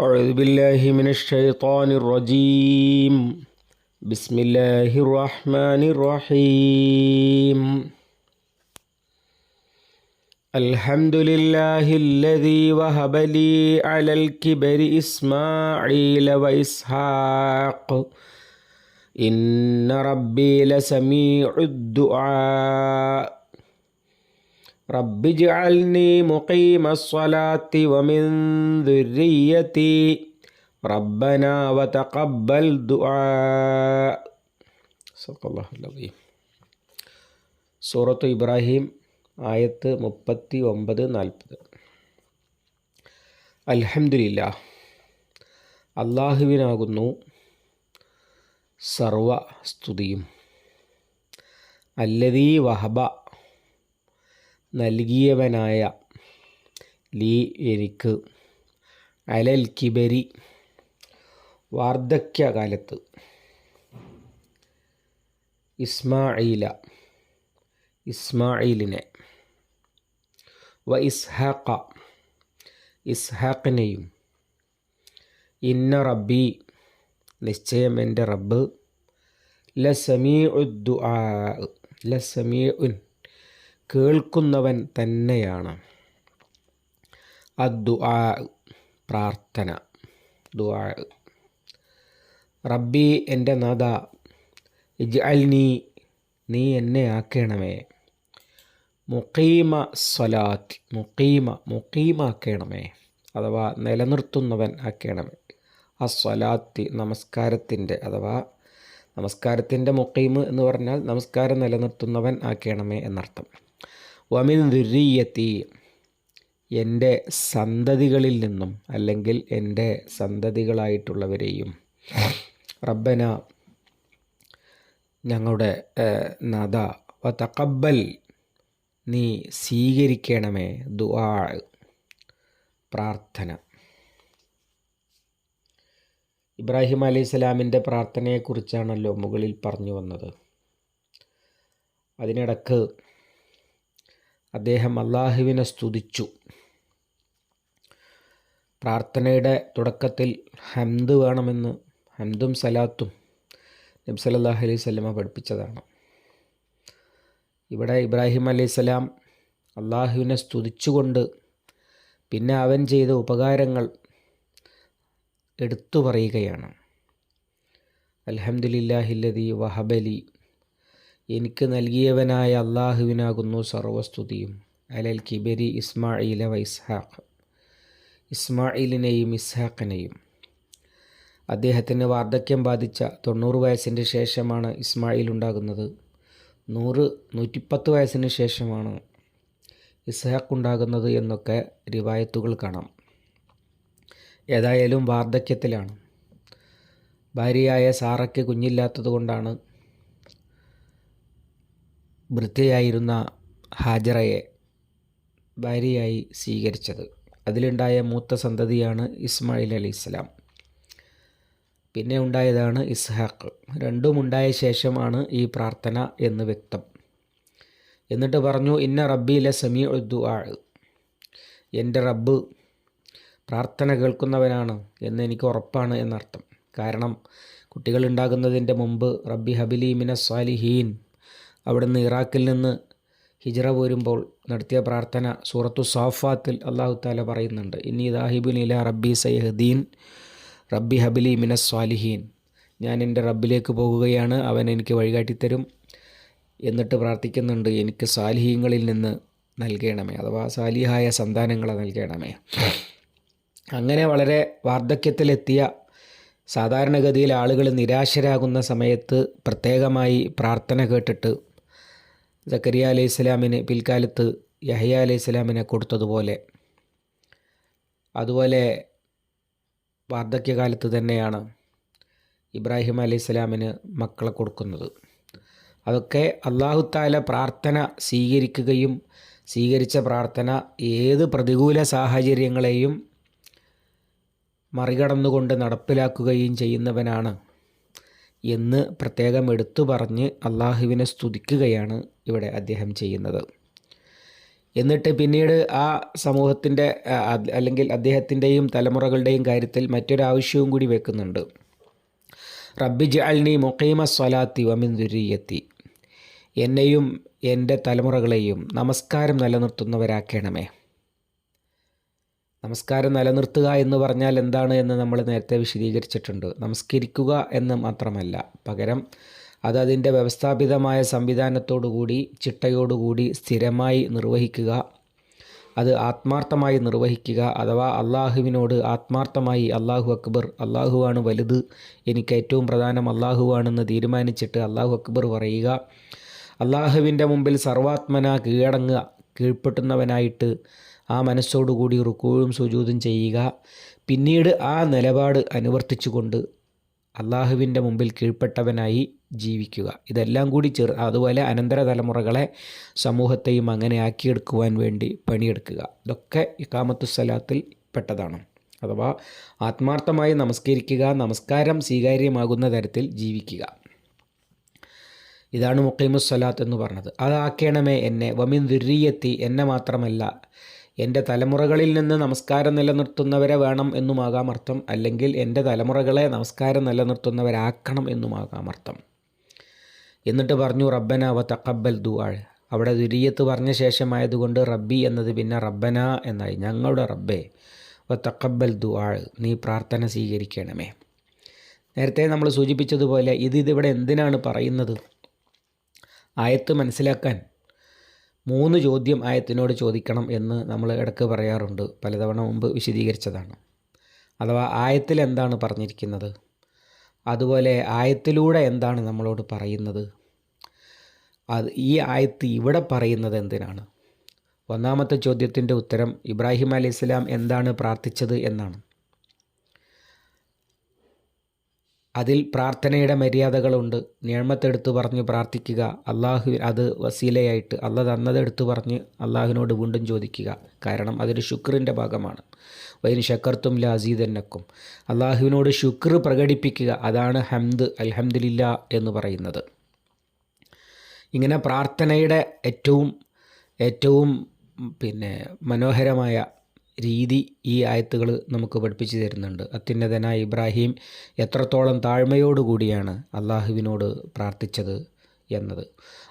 أعوذ بالله من الشيطان الرجيم. بسم الله الرحمن الرحيم. الحمد لله الذي وهب لي على الكبر إسماعيل وإسحاق. إن ربي لسميع الدعاء. رب اجعلني مقيم الصلاة ومن ذريتي ربنا وتقبل دعاء صدق الله العظيم സൂറത്ത് ഇബ്രാഹിം ആയത്ത് മുപ്പത്തി ഒമ്പത് നാൽപ്പത് അൽഹംദുലില്ല അള്ളാഹുവിനാകുന്നു സർവ സ്തുതിയും അല്ലതീ വഹബ നൽകിയവനായ ലീ എനിക്ക് അലൽ കിബരി വാർദ്ധക്യകാലത്ത്. ഇസ്മായില ഇസ്മായിലിനെ വ ഇസ്ഹാഖ ഇസ്ഹാഖിനെയും ഇന്ന റബ്ബി നിശ്ചയം എന്റെ റബ്ബ് ലസമീ ഉദ്ദുആ ലസമീ ഉൻ കേൾക്കുന്നവൻ തന്നെയാണ്. അദ്ദുആ പ്രാർത്ഥന. ദുആ. റബ്ബി എന്റെ നാഥ ഇജ്അൽനി നീ എന്നെ ആക്കണമേ. മുഖീമ സ്വലാത്ത് മുഖീമ മുഖീമാക്കണമേ. അഥവാ നിലനിർത്തുന്നവൻ ആക്കണമേ. ആ സ്വലാത്തി നമസ്കാരത്തിന്റെ അഥവാ നമസ്കാരത്തിന്റെ മുഖീമ് എന്ന് പറഞ്ഞാൽ നമസ്കാരം നിലനിർത്തുന്നവൻ ആക്കണമേ എന്നർത്ഥം. വമിൻ ദുരീയത്തി എന്റെ സന്തതികളിൽ നിന്നും അല്ലെങ്കിൽ എന്റെ സന്തതികളായിട്ടുള്ളവരെയും. റബ്ബന ഞങ്ങളുടെ നദ വ തക്കബൽ നീ സ്വീകരിക്കണമേ. ദുആ പ്രാർത്ഥന. ഇബ്രാഹിം അലൈഹി സ്വലാമിന്റെ പ്രാർത്ഥനയെക്കുറിച്ചാണല്ലോ മുകളിൽ പറഞ്ഞു വന്നത്. അതിനിടക്ക് അദ്ദേഹം അള്ളാഹുവിനെ സ്തുതിച്ചു. പ്രാർത്ഥനയുടെ തുടക്കത്തിൽ ഹംദ് വേണമെന്ന് ഹംദും സലാത്തും നബി സല്ലല്ലാഹു അലൈഹി സ്വലമ പഠിപ്പിച്ചതാണ്. ഇവിടെ ഇബ്രാഹിം അലൈഹി സ്വലാം അള്ളാഹുവിനെ സ്തുതിച്ചുകൊണ്ട് പിന്നെ അവൻ ചെയ്ത ഉപകാരങ്ങൾ എടുത്തു പറയുകയാണ്. അൽഹംദുലില്ലാഹില്ലതി വഹബലി എനിക്ക് നൽകിയവനായ അള്ളാഹുവിനാകുന്നു സർവസ്തുതിയും. അലൽ കിബരി ഇസ്മായില വൈസ്ഹാഖ് ഇസ്മായിലിനെയും ഇസ്ഹാഖിനെയും. അദ്ദേഹത്തിന് വാർദ്ധക്യം ബാധിച്ച തൊണ്ണൂറ് വയസ്സിന്റെ ശേഷമാണ് ഇസ്മായിൽ ഉണ്ടാകുന്നത്. നൂറ് നൂറ്റിപ്പത്ത് വയസ്സിന് ശേഷമാണ് ഇസ്ഹാഖ് ഉണ്ടാകുന്നത് എന്നൊക്കെ റിവായത്തുകൾ കാണാം. ഏതായാലും വാർദ്ധക്യത്തിലാണ്. ഭാര്യയായ സാറയ്ക്ക് കുഞ്ഞില്ലാത്തത് കൊണ്ടാണ് വൃദ്ധയായിരുന്ന ഹാജറയെ ഭാര്യയായി സ്വീകരിച്ചത്. അതിലുണ്ടായ മൂത്ത സന്തതിയാണ് ഇസ്മായിൽ അലി ഇസ്ലാം. പിന്നെ ഉണ്ടായതാണ് ഇസ്ഹാഖ്. രണ്ടും ഉണ്ടായ ശേഷമാണ് ഈ പ്രാർത്ഥന എന്ന് വ്യക്തം. എന്നിട്ട് പറഞ്ഞു ഇന്ന റബ്ബിയിലെ സമീ ഉദ്ദു ആൾ എന്റെ റബ്ബ് പ്രാർത്ഥന കേൾക്കുന്നവനാണ് എന്ന് എനിക്ക് ഉറപ്പാണ് എന്നർത്ഥം. കാരണം കുട്ടികൾ ഉണ്ടാകുന്നതിന്റെ മുമ്പ് റബ്ബി ഹബിലി മിന സ്വാലിഹീൻ അവിടുന്ന് ഇറാഖിൽ നിന്ന് ഹിജറ പോരുമ്പോൾ നടത്തിയ പ്രാർത്ഥന സൂറത്തു സാഫാത്തിൽ അള്ളാഹു താല പറയുന്നുണ്ട് ഇനി ദാഹിബുൽ ഇല റബ്ബി സൈഹദീൻ റബ്ബി ഹബിലി മിനസ് സ്വാലിഹീൻ ഞാൻ എന്റെ റബ്ബിലേക്ക് പോകുകയാണ് അവൻ എനിക്ക് വഴികാട്ടിത്തരും എന്നിട്ട് പ്രാർത്ഥിക്കുന്നുണ്ട് എനിക്ക് സാലിഹീങ്ങളിൽ നിന്ന് നൽകണമേ അഥവാ സാലിഹായ സന്താനങ്ങളെ നൽകണമേ. അങ്ങനെ വളരെ വാർദ്ധക്യത്തിലെത്തിയ സാധാരണഗതിയിൽ ആളുകൾ നിരാശരാകുന്ന സമയത്ത് പ്രത്യേകമായി പ്രാർത്ഥന കേട്ടിട്ട് സക്കരിയ അലൈഹി സ്വലാമിന് പിൽക്കാലത്ത് യഹയ അലൈഹി സ്വലാമിനെ കൊടുത്തതുപോലെ അതുപോലെ വാർദ്ധക്യകാലത്ത് തന്നെയാണ് ഇബ്രാഹിം അലൈഹി സ്വലാമിന് മക്കളെ കൊടുക്കുന്നത്. അതൊക്കെ അള്ളാഹുത്താല പ്രാർത്ഥന സ്വീകരിക്കുകയും സ്വീകരിച്ച പ്രാർത്ഥന ഏത് പ്രതികൂല സാഹചര്യങ്ങളെയും മറികടന്നുകൊണ്ട് നടപ്പിലാക്കുകയും ചെയ്യുന്നവനാണ് എന്ന് പ്രത്യേകം എടുത്തു പറഞ്ഞ് അള്ളാഹുവിനെ സ്തുതിക്കുകയാണ് ഇവിടെ അദ്ദേഹം ചെയ്യുന്നത്. എന്നിട്ട് പിന്നീട് ആ സമൂഹത്തിന്റെ അല്ലെങ്കിൽ അദ്ദേഹത്തിന്റെയും തലമുറകളുടെയും കാര്യത്തിൽ മറ്റൊരാവശ്യവും കൂടി വെക്കുന്നുണ്ട്. റബ്ബി ജാൽനി മുഖീമ സ്വലാത്തി വമിൻ ദുരിയത്തി. എന്നെയും എന്റെ തലമുറകളെയും നമസ്കാരം നിലനിർത്തുന്നവരാക്കണമേ. നമസ്കാരം നിലനിർത്തുക എന്ന് പറഞ്ഞാൽ എന്താണ് എന്ന് നമ്മൾ നേരത്തെ വിശദീകരിച്ചിട്ടുണ്ട്. നമസ്കരിക്കുക എന്ന് മാത്രമല്ല പകരം അത് അതിന്റെ വ്യവസ്ഥാപിതമായ സംവിധാനത്തോടുകൂടി ചിട്ടയോടുകൂടി സ്ഥിരമായി നിർവഹിക്കുക അത് ആത്മാർത്ഥമായി നിർവഹിക്കുക അഥവാ അള്ളാഹുവിനോട് ആത്മാർത്ഥമായി അള്ളാഹു അക്ബർ അള്ളാഹുവാണ് വലുത് എനിക്ക് ഏറ്റവും പ്രധാനം അള്ളാഹുവാണെന്ന് തീരുമാനിച്ചിട്ട് അള്ളാഹു അക്ബർ പറയുക. അള്ളാഹുവിന്റെ മുമ്പിൽ സർവാത്മന കീഴടങ്ങുക കീഴ്പ്പെട്ടുന്നവനായിട്ട് ആ മനസ്സോടുകൂടി റുക്കോഴും സുജൂതും ചെയ്യുക. പിന്നീട് ആ നിലപാട് അനുവർത്തിച്ചുകൊണ്ട് അള്ളാഹുവിന്റെ മുമ്പിൽ കീഴ്പ്പെട്ടവനായി ജീവിക്കുക. ഇതെല്ലാം കൂടി ചെറു അതുപോലെ അനന്തര തലമുറകളെ സമൂഹത്തെയും അങ്ങനെ ആക്കിയെടുക്കുവാൻ വേണ്ടി പണിയെടുക്കുക. ഇതൊക്കെ ഇക്കാമത്തുസലാത്തിൽ പെട്ടതാണ്. അഥവാ ആത്മാർത്ഥമായി നമസ്കരിക്കുക നമസ്കാരം സ്വീകാര്യമാകുന്ന തരത്തിൽ ജീവിക്കുക. ഇതാണ് മുക്കൈമുസ്സലാത്ത് എന്ന് പറഞ്ഞത്. അതാക്കണമേ എന്നെ. വമിൻ ദുരീയത്തി എന്നെ മാത്രമല്ല. എന്റെ തലമുറകളിൽ നിന്ന് നമസ്കാരം നിലനിർത്തുന്നവരെ വേണം എന്നുമാകാം അർത്ഥം അല്ലെങ്കിൽ എന്റെ തലമുറകളെ നമസ്കാരം നിലനിർത്തുന്നവരാക്കണം എന്നുമാകാം അർത്ഥം. എന്നിട്ട് പറഞ്ഞു റബ്ബന വ തക്കബൽ ദുആ. അവിടെ ദുരിയത്ത് പറഞ്ഞ ശേഷമായതുകൊണ്ട് റബ്ബി എന്നത് പിന്നെ റബ്ബന എന്നായി. ഞങ്ങളുടെ റബ്ബേ വ തക്കബൽ ദുആ നീ പ്രാർത്ഥന സ്വീകരിക്കണമേ. നേരത്തെ നമ്മൾ സൂചിപ്പിച്ചതുപോലെ ഇത് ഇതിവിടെ എന്തിനാണ് പറയുന്നത്? ആയത്ത് മനസ്സിലാക്കാൻ മൂന്ന് ചോദ്യം ആയത്തിനോട് ചോദിക്കണം എന്ന് നമ്മൾ ഇടയ്ക്ക് പറയാറുണ്ട്. പലതവണ മുമ്പ് വിശദീകരിച്ചതാണ്. അഥവാ ആയത്തിൽ എന്താണ് പറഞ്ഞിരിക്കുന്നത്? അതുപോലെ ആയത്തിലൂടെ എന്താണ് നമ്മളോട് പറയുന്നത്? അത് ഈ ആയത്ത് ഇവിടെ പറയുന്നത് എന്തിനാണ്? ഒന്നാമത്തെ ചോദ്യത്തിന്റെ ഉത്തരം ഇബ്രാഹിം ഇസ്ലാം എന്താണ് പ്രാർത്ഥിച്ചത് എന്നാണ്. അതിൽ പ്രാർത്ഥനയുടെ മര്യാദകളുണ്ട്. നിയമത്തെടുത്തു പറഞ്ഞ് പ്രാർത്ഥിക്കുക. അള്ളാഹു അത് വസീലയായിട്ട് അല്ല തന്നതെടുത്തു പറഞ്ഞ് അള്ളാഹുവിനോട് വീണ്ടും ചോദിക്കുക. കാരണം അതൊരു ശുക്രിന്റെ ഭാഗമാണ്. വൈൻ ഷക്കർത്തും ലാസീദന്നക്കും അള്ളാഹുവിനോട് ശുക്ർ പ്രകടിപ്പിക്കുക അതാണ് ഹംദ് അൽഹംദില്ല എന്ന് പറയുന്നത്. ഇങ്ങനെ പ്രാർത്ഥനയുടെ ഏറ്റവും ഏറ്റവും പിന്നെ മനോഹരമായ രീതി ഈ ആയത്തുകൾ നമുക്ക് പഠിപ്പിച്ചു തരുന്നുണ്ട്. അത്യുന്നതനായ ഇബ്രാഹിം എത്രത്തോളം താഴ്മയോടുകൂടിയാണ് അള്ളാഹുവിനോട് പ്രാർത്ഥിച്ചത് എന്നത്.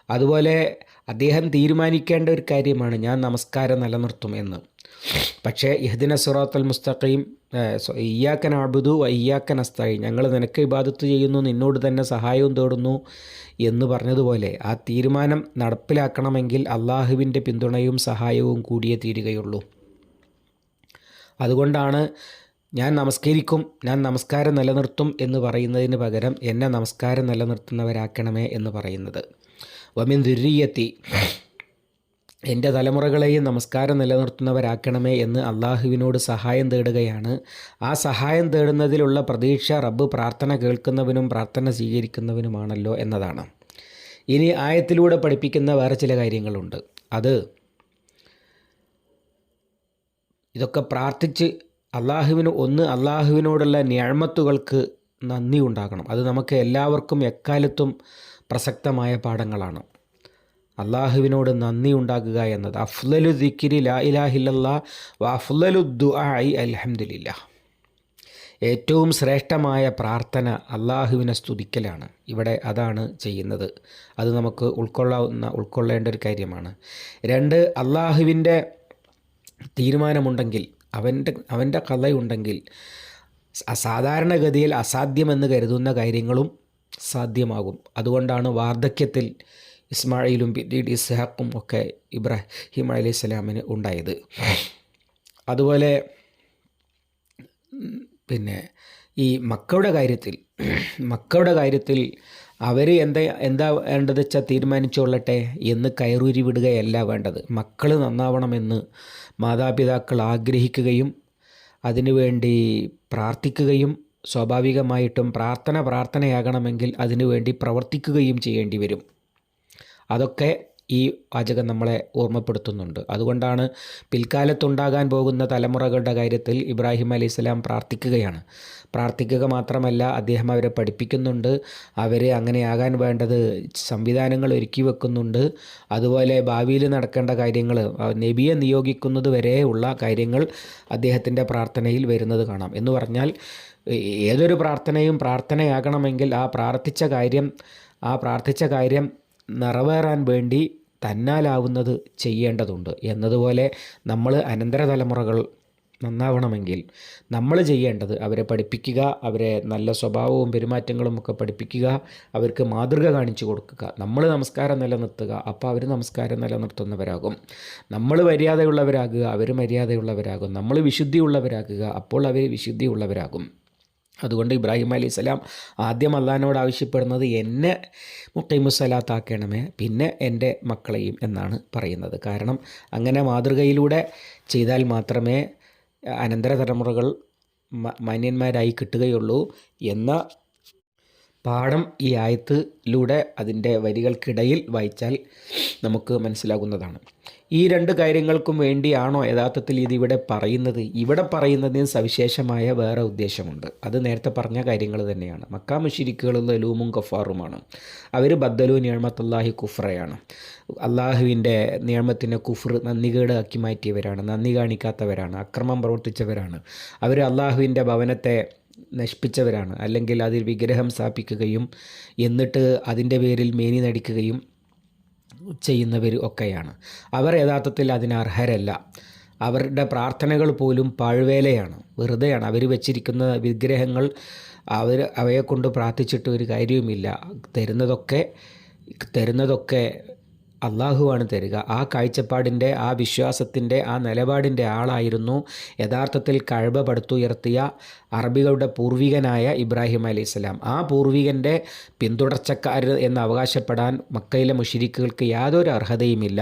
അതുപോലെ അദ്ദേഹം തീരുമാനിക്കേണ്ട ഒരു കാര്യമാണ് ഞാൻ നമസ്കാരം നിലനിർത്തും എന്ന്. പക്ഷേ യഹ്ദിന സുറാത്തൽ മുസ്തഖീം ഇയ്യാക്കൻ അബുദു ഇയ്യാക്കൻ അസ്തായി ഞങ്ങൾ നിനക്ക് ഇബാദത്ത് ചെയ്യുന്നു നിന്നോട് തന്നെ സഹായവും തേടുന്നു എന്ന് പറഞ്ഞതുപോലെ ആ തീരുമാനം നടപ്പിലാക്കണമെങ്കിൽ അള്ളാഹുവിന്റെ പിന്തുണയും സഹായവും കൂടിയേ തീരുകയുള്ളൂ. അതുകൊണ്ടാണ് ഞാൻ നമസ്കരിക്കും ഞാൻ നമസ്കാരം നിലനിർത്തും എന്ന് പറയുന്നതിന് പകരം എന്നെ നമസ്കാരം നിലനിർത്തുന്നവരാക്കണമേ എന്ന് പറയുന്നത്. വമിൻ ദുരീയത്തി എന്റെ തലമുറകളെയും നമസ്കാരം നിലനിർത്തുന്നവരാക്കണമേ എന്ന് അള്ളാഹുവിനോട് സഹായം തേടുകയാണ്. ആ സഹായം തേടുന്നതിലുള്ള പ്രതീക്ഷ റബ്ബ് പ്രാർത്ഥന കേൾക്കുന്നവനും പ്രാർത്ഥന സ്വീകരിക്കുന്നവനുമാണല്ലോ എന്നതാണ്. ഇനി ആയത്തിലൂടെ പഠിപ്പിക്കുന്ന വേറെ ചില കാര്യങ്ങളുണ്ട്. അത് ഇതൊക്കെ പ്രാർത്ഥിച്ച് അള്ളാഹുവിന് ഒന്ന് അള്ളാഹുവിനോടുള്ള ഞാഴ്മത്തുകൾക്ക് നന്ദി ഉണ്ടാകണം. അത് നമുക്ക് എല്ലാവർക്കും എക്കാലത്തും പ്രസക്തമായ പാഠങ്ങളാണ്. അള്ളാഹുവിനോട് നന്ദി ഉണ്ടാകുക എന്നത്. അഫ്ലലു ദിക്കിരി ലാ ഇലാഹില്ല വ അഫ്ലലു ദുആഇ അലഹമില്ല ഏറ്റവും ശ്രേഷ്ഠമായ പ്രാർത്ഥന അള്ളാഹുവിനെ സ്തുതിക്കലാണ്. ഇവിടെ അതാണ് ചെയ്യുന്നത്. അത് നമുക്ക് ഉൾക്കൊള്ളാവുന്ന ഉൾക്കൊള്ളേണ്ട ഒരു കാര്യമാണ്. രണ്ട് അള്ളാഹുവിന്റെ തീരുമാനമുണ്ടെങ്കിൽ അവന്റെ അവന്റെ കഥയുണ്ടെങ്കിൽ സാധാരണഗതിയിൽ അസാധ്യമെന്ന് കരുതുന്ന കാര്യങ്ങളും സാധ്യമാകും. അതുകൊണ്ടാണ് വാർദ്ധക്യത്തിൽ ഇസ്മായിലും പിന്നീട് ഇസ്ഹാക്കും ഒക്കെ ഇബ്രാഹിം അലി ഇസ്ലാമിന് ഉണ്ടായത്. അതുപോലെ പിന്നെ ഈ മക്കളുടെ കാര്യത്തിൽ മക്കളുടെ കാര്യത്തിൽ അവർ എന്താ എന്താ വേണ്ടത് വെച്ചാൽ തീരുമാനിച്ചുകൊള്ളട്ടെ എന്ന് കയറൂരി വിടുകയല്ല വേണ്ടത്. മക്കൾ നന്നാവണമെന്ന് മാതാപിതാക്കൾ ആഗ്രഹിക്കുകയും അതിനുവേണ്ടി പ്രാർത്ഥിക്കുകയും സ്വാഭാവികമായിട്ടും പ്രാർത്ഥന പ്രാർത്ഥനയാകണമെങ്കിൽ അതിനുവേണ്ടി പ്രവർത്തിക്കുകയും ചെയ്യേണ്ടി വരും. അതൊക്കെ ഈ വാചകം നമ്മളെ ഓർമ്മപ്പെടുത്തുന്നുണ്ട്. അതുകൊണ്ടാണ് പിൽക്കാലത്തുണ്ടാകാൻ പോകുന്ന തലമുറകളുടെ കാര്യത്തിൽ ഇബ്രാഹിം അലി ഇസ്ലാം പ്രാർത്ഥിക്കുകയാണ്. പ്രാർത്ഥിക്കുക മാത്രമല്ല അദ്ദേഹം അവരെ പഠിപ്പിക്കുന്നുണ്ട്. അവരെ അങ്ങനെയാകാൻ വേണ്ടത് സംവിധാനങ്ങൾ ഒരുക്കി വെക്കുന്നുണ്ട്. അതുപോലെ ഭാവിയിൽ നടക്കേണ്ട കാര്യങ്ങൾ നബിയെ നിയോഗിക്കുന്നത് വരെ ഉള്ള കാര്യങ്ങൾ അദ്ദേഹത്തിന്റെ പ്രാർത്ഥനയിൽ വരുന്നത് കാണാം. എന്ന് പറഞ്ഞാൽ ഏതൊരു പ്രാർത്ഥനയും പ്രാർത്ഥനയാകണമെങ്കിൽ ആ പ്രാർത്ഥിച്ച കാര്യം ആ പ്രാർത്ഥിച്ച കാര്യം നിറവേറാൻ വേണ്ടി തന്നാലാവുന്നത് ചെയ്യേണ്ടതുണ്ട്. എന്നതുപോലെ നമ്മൾ അനന്തര തലമുറകൾ നന്നാവണമെങ്കിൽ നമ്മൾ ചെയ്യേണ്ടത് അവരെ പഠിപ്പിക്കുക അവരെ നല്ല സ്വഭാവവും പെരുമാറ്റങ്ങളും ഒക്കെ പഠിപ്പിക്കുക അവർക്ക് മാതൃക കാണിച്ചു കൊടുക്കുക. നമ്മൾ നമസ്കാരം നിലനിർത്തുക അപ്പോൾ അവർ നമസ്കാരം നിലനിർത്തുന്നവരാകും. നമ്മൾ മര്യാദയുള്ളവരാകുക അവർ മര്യാദയുള്ളവരാകും. നമ്മൾ വിശുദ്ധിയുള്ളവരാകുക അപ്പോൾ അവർ വിശുദ്ധിയുള്ളവരാകും. അതുകൊണ്ട് ഇബ്രാഹിം അലി സ്വലാം ആദ്യം അള്ളഹാനോട് ആവശ്യപ്പെടുന്നത് എന്നെ മുക്കൈമുസലാത്താക്കണമേ പിന്നെ എന്റെ മക്കളെയും എന്നാണ് പറയുന്നത്. കാരണം അങ്ങനെ മാതൃകയിലൂടെ ചെയ്താൽ മാത്രമേ അനന്തര തലമുറകൾ മാന്യന്മാരായി കിട്ടുകയുള്ളൂ എന്ന പാഠം ഈ ആയത്തിലൂടെ അതിന്റെ വരികൾക്കിടയിൽ വായിച്ചാൽ നമുക്ക് മനസ്സിലാകുന്നതാണ്. ഈ രണ്ട് കാര്യങ്ങൾക്കും വേണ്ടിയാണോ യഥാർത്ഥത്തിൽ ഇതിവിടെ പറയുന്നത്? ഇവിടെ പറയുന്നതിന് സവിശേഷമായ വേറെ ഉദ്ദേശമുണ്ട്. അത് നേരത്തെ പറഞ്ഞ കാര്യങ്ങൾ തന്നെയാണ്. മക്കാ മുഷിരിക്കുകൾ ലൂമും കഫാറുമാണ് അവർ ബദ്ദലു നിയമത്തല്ലാഹി കുഫ്രയാണ്. അള്ളാഹുവിന്റെ നിയമത്തിനെ കുഫർ നന്ദികേടാക്കി മാറ്റിയവരാണ് നന്ദി കാണിക്കാത്തവരാണ് അക്രമം പ്രവർത്തിച്ചവരാണ്. അവർ അള്ളാഹുവിന്റെ ഭവനത്തെ നശിപ്പിച്ചവരാണ്. അല്ലെങ്കിൽ അതിൽ വിഗ്രഹം സ്ഥാപിക്കുകയും എന്നിട്ട് അതിന്റെ പേരിൽ മേനി നടിക്കുകയും ചെയ്യുന്നവർ ഒക്കെയാണ്. അവർ യഥാർത്ഥത്തിൽ അതിന് അർഹരല്ല. അവരുടെ പ്രാർത്ഥനകൾ പോലും പാഴ്വേലയാണ്. വെറുതെയാണ് അവർ വെച്ചിരിക്കുന്ന വിഗ്രഹങ്ങൾ അവർ അവയെക്കൊണ്ട് പ്രാർത്ഥിച്ചിട്ട് ഒരു കാര്യവുമില്ല. തരുന്നതൊക്കെ തരുന്നതൊക്കെ അള്ളാഹുവാണ് തരിക. ആ കാഴ്ചപ്പാടിന്റെ ആ വിശ്വാസത്തിന്റെ ആ നിലപാടിന്റെ ആളായിരുന്നു യഥാർത്ഥത്തിൽ കഴബ പടുത്തുയർത്തിയ അറബികളുടെ പൂർവികനായ ഇബ്രാഹിം അലി ഇസ്ലാം ആ പൂർവികന്റെ പിന്തുടർച്ചക്കാർ എന്ന് അവകാശപ്പെടാൻ മക്കയിലെ മുഷിരിക്കുകൾക്ക് യാതൊരു അർഹതയുമില്ല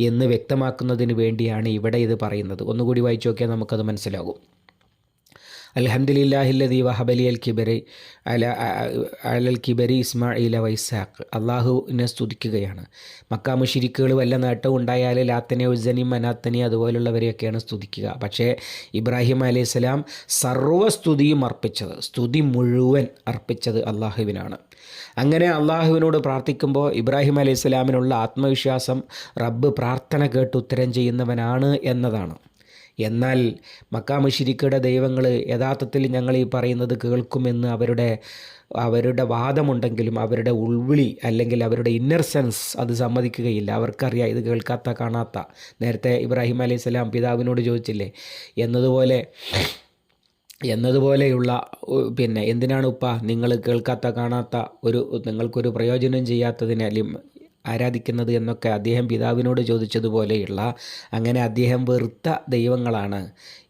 എന്ന് വ്യക്തമാക്കുന്നതിന് വേണ്ടിയാണ് ഇവിടെ ഇത് പറയുന്നത്. ഒന്നുകൂടി വായിച്ചു നോക്കിയാൽ നമുക്കത് മനസ്സിലാകും. അലഹമ്മദില്ലാഹില്ലദീ വഹബലി അൽ കിബരി അല അലൽ കിബരി ഇസ്മായില വൈസാഖ് അള്ളാഹുവിനെ സ്തുതിക്കുകയാണ്. മക്കാ മുഷിരിക്കുകൾ വല്ല നേട്ടവും ഉണ്ടായാൽ ലാത്തനെ ഉജ്ജനി മനാത്തനി അതുപോലുള്ളവരെയൊക്കെയാണ് സ്തുതിക്കുക. പക്ഷേ ഇബ്രാഹിം അലൈഹി സ്വലാം സർവസ്തുതിയും അർപ്പിച്ചത് സ്തുതി മുഴുവൻ അർപ്പിച്ചത് അള്ളാഹുവിനാണ്. അങ്ങനെ അള്ളാഹുവിനോട് പ്രാർത്ഥിക്കുമ്പോൾ ഇബ്രാഹിം അലൈഹി സ്വലാമിനുള്ള ആത്മവിശ്വാസം റബ്ബ് പ്രാർത്ഥന കേട്ട് ഉത്തരം ചെയ്യുന്നവനാണ് എന്നതാണ്. എന്നാൽ മക്കാമുഷിരിക്കയുടെ ദൈവങ്ങൾ യഥാർത്ഥത്തിൽ ഞങ്ങൾ ഈ പറയുന്നത് കേൾക്കുമെന്ന് അവരുടെ അവരുടെ വാദമുണ്ടെങ്കിലും അവരുടെ ഉൾവിളി അല്ലെങ്കിൽ അവരുടെ ഇന്നർ സെൻസ് അത് സമ്മതിക്കുകയില്ല. അവർക്കറിയാം ഇത് കേൾക്കാത്ത കാണാത്ത. നേരത്തെ ഇബ്രാഹിം അലൈഹി സ്വലാം പിതാവിനോട് ചോദിച്ചില്ലേ എന്നതുപോലെ എന്നതുപോലെയുള്ള പിന്നെ എന്തിനാണ് ഉപ്പ? നിങ്ങൾ കേൾക്കാത്ത കാണാത്ത ഒരു നിങ്ങൾക്കൊരു പ്രയോജനം ചെയ്യാത്തതിനെ ആരാധിക്കുന്നത് എന്നൊക്കെ അദ്ദേഹം പിതാവിനോട് ചോദിച്ചതുപോലെയുള്ള അങ്ങനെ അദ്ദേഹം വെറുത്ത ദൈവങ്ങളാണ്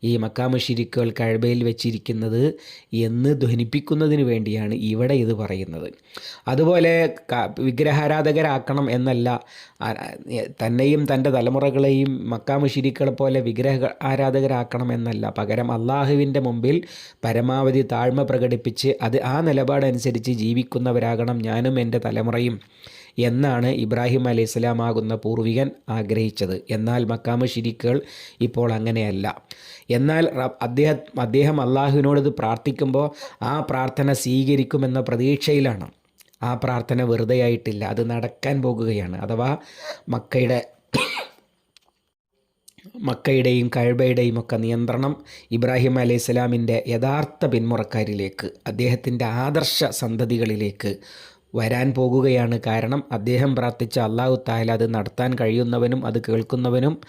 ഈ മക്കാമുഷിരിക്കുകൾ കഴബയിൽ വെച്ചിരിക്കുന്നത് എന്ന് ധ്വനിപ്പിക്കുന്നതിന് വേണ്ടിയാണ് ഇവിടെ ഇത് പറയുന്നത്. അതുപോലെ വിഗ്രഹാരാധകരാക്കണം എന്നല്ല തന്നെയും തന്റെ തലമുറകളെയും മക്കാമുഷിരിക്കളെ പോലെ വിഗ്രഹ ആരാധകരാക്കണം എന്നല്ല. പകരം അള്ളാഹുവിന്റെ മുമ്പിൽ പരമാവധി താഴ്മ പ്രകടിപ്പിച്ച് അത് ആ നിലപാടനുസരിച്ച് ജീവിക്കുന്നവരാകണം ഞാനും എന്റെ തലമുറയും. എന്നാണ് ഇബ്രാഹിം അലൈഹി പൂർവികൻ ആഗ്രഹിച്ചത്. എന്നാൽ മക്കാമ ഷിരിക്കുകൾ ഇപ്പോൾ അങ്ങനെയല്ല. എന്നാൽ അദ്ദേഹം അദ്ദേഹം അള്ളാഹുവിനോട് ഇത് പ്രാർത്ഥിക്കുമ്പോൾ ആ പ്രാർത്ഥന സ്വീകരിക്കുമെന്ന പ്രതീക്ഷയിലാണ്. ആ പ്രാർത്ഥന വെറുതെയായിട്ടില്ല. അത് നടക്കാൻ പോകുകയാണ്. അഥവാ മക്കയുടെ മക്കയുടെയും കഴബയുടെയും ഒക്കെ നിയന്ത്രണം ഇബ്രാഹിം അലൈഹി സ്വലാമിന്റെ യഥാർത്ഥ പിന്മുറക്കാരിലേക്ക് അദ്ദേഹത്തിന്റെ ആദർശ സന്തതികളിലേക്ക് വരാൻ പോകുകയാണ്. കാരണം അദ്ദേഹം പ്രാർത്ഥിച്ച അള്ളാഹു താല അത് നടത്താൻ കഴിയുന്നവനും അത് കേൾക്കുന്നവനും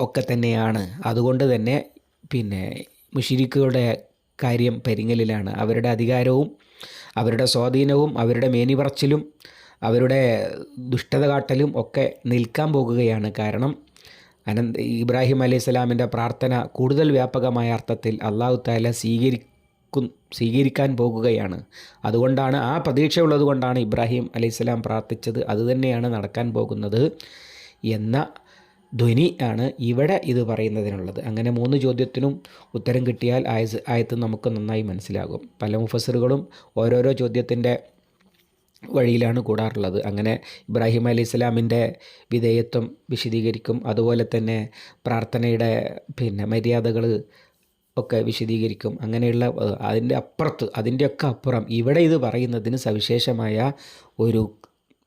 ഒക്കെ തന്നെയാണ്. അതുകൊണ്ട് തന്നെ പിന്നെ മുഷിരിക്കുകളുടെ കാര്യം പെരിങ്ങലിലാണ്. അവരുടെ അധികാരവും അവരുടെ സ്വാധീനവും അവരുടെ മേനിപറച്ചിലും അവരുടെ ദുഷ്ടത കാട്ടലും ഒക്കെ നിൽക്കാൻ പോകുകയാണ്. കാരണം അനന്ത് ഇബ്രാഹിം അലൈഹി സ്വലാമിന്റെ പ്രാർത്ഥന കൂടുതൽ വ്യാപകമായ അർത്ഥത്തിൽ അള്ളാഹു താല സ്വീകരി സ്വീകരിക്കാൻ പോകുകയാണ്. അതുകൊണ്ടാണ് ആ പ്രതീക്ഷ ഉള്ളത് കൊണ്ടാണ് ഇബ്രാഹിം അലൈഹിസ്സലാം പ്രാർത്ഥിച്ചത്. അതുതന്നെയാണ് നടക്കാൻ പോകുന്നത് എന്ന ധ്വനി ആണ് ഇവിടെ ഇത് പറയുന്നതിനുള്ളത്. അങ്ങനെ മൂന്ന് ചോദ്യത്തിനും ഉത്തരം കിട്ടിയാൽ ആയസ് ആയത്ത് നമുക്ക് നന്നായി മനസ്സിലാകും. പല മുഫസറുകളും ഓരോരോ ചോദ്യത്തിന്റെ വഴിയിലാണ് കൂടാറുള്ളത്. അങ്ങനെ ഇബ്രാഹിം അലൈഹി ഇസ്ലാമിന്റെ വിധേയത്വം വിശദീകരിക്കും. അതുപോലെ തന്നെ പ്രാർത്ഥനയുടെ പിന്നെ മര്യാദകൾ ഒക്കെ വിശദീകരിക്കും. അങ്ങനെയുള്ള അതിന്റെ അപ്പുറത്ത് അതിന്റെയൊക്കെ അപ്പുറം ഇവിടെ ഇത് പറയുന്നതിന് സവിശേഷമായ ഒരു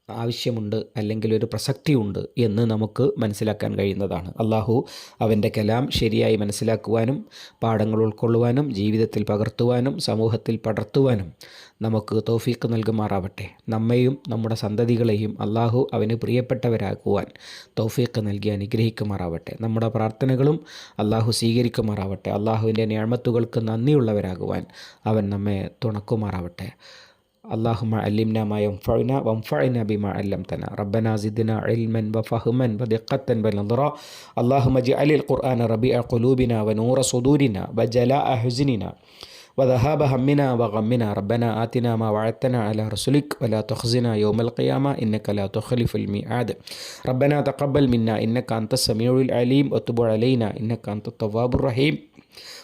ആവശ്യമുണ്ട് അല്ലെങ്കിൽ ഒരു പ്രസക്തിയുണ്ട് എന്ന് നമുക്ക് മനസ്സിലാക്കാൻ കഴിയുന്നതാണ്. അള്ളാഹു അവന്റെ കലാം ശരിയായി മനസ്സിലാക്കുവാനും പാഠങ്ങൾ ഉൾക്കൊള്ളുവാനും ജീവിതത്തിൽ പകർത്തുവാനും സമൂഹത്തിൽ പടർത്തുവാനും നമുക്ക് തോഫീക്ക് നൽകുമാറാവട്ടെ. നമ്മെയും നമ്മുടെ സന്തതികളെയും അള്ളാഹു അവന് പ്രിയപ്പെട്ടവരാക്കുവാൻ തോഫീക്ക് നൽകി അനുഗ്രഹിക്കുമാറാവട്ടെ. നമ്മുടെ പ്രാർത്ഥനകളും അള്ളാഹു സ്വീകരിക്കുമാറാവട്ടെ. അള്ളാഹുവിന്റെ ഞാമത്തുകൾക്ക് നന്ദിയുള്ളവരാകുവാൻ അവൻ നമ്മെ തുണക്കുമാറാവട്ടെ. اللهم علمنا ما ينفعنا وانفعنا بما علمتنا. ربنا زدنا علما وفهما ودقة ونظرا اللهم اجعل القرآن ربيع قلوبنا ونور صدورنا وجلاء حزننا وذهاب همنا وغمنا. ربنا آتنا ما وعدتنا على رسلك ولا تخزنا يوم القيامة إنك لا تخلف الميعاد. ربنا تقبل منا إنك أنت السميع العليم. وتب علينا إنك أنت التواب الرحيم.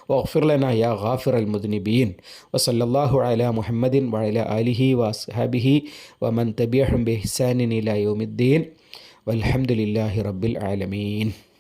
واغفر لنا يا غافر المذنبين وصلى الله على محمد وعلى آله وأصحابه ومن تبعهم بإحسان إلى يوم الدين والحمد لله رب العالمين.